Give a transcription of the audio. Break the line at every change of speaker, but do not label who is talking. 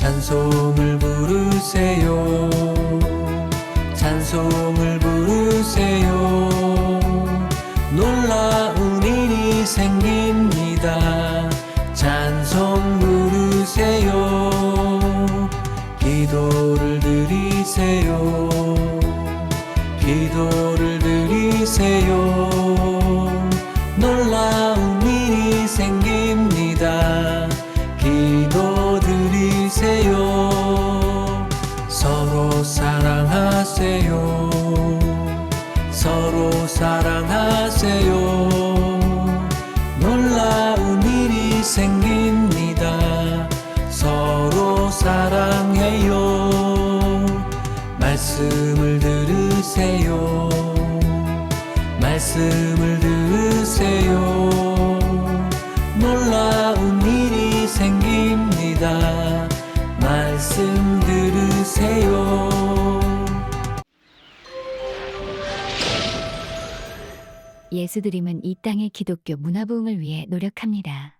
찬송을 부르세요. 찬송을 부르세요. 놀라운 일이 생깁니다. 찬송 부르세요. 기도를 드리세요. 기도를 드리세요. 놀라운 일이 생깁니다 사랑하세요. 놀라운 일이 생깁니다. 서로 사랑해요. 말씀을 들으세요. 말씀을 들으세요. 놀라운 일이 생깁니다. 말씀 들으세요
예수드림은 이 땅의 기독교 문화부흥을 위해 노력합니다.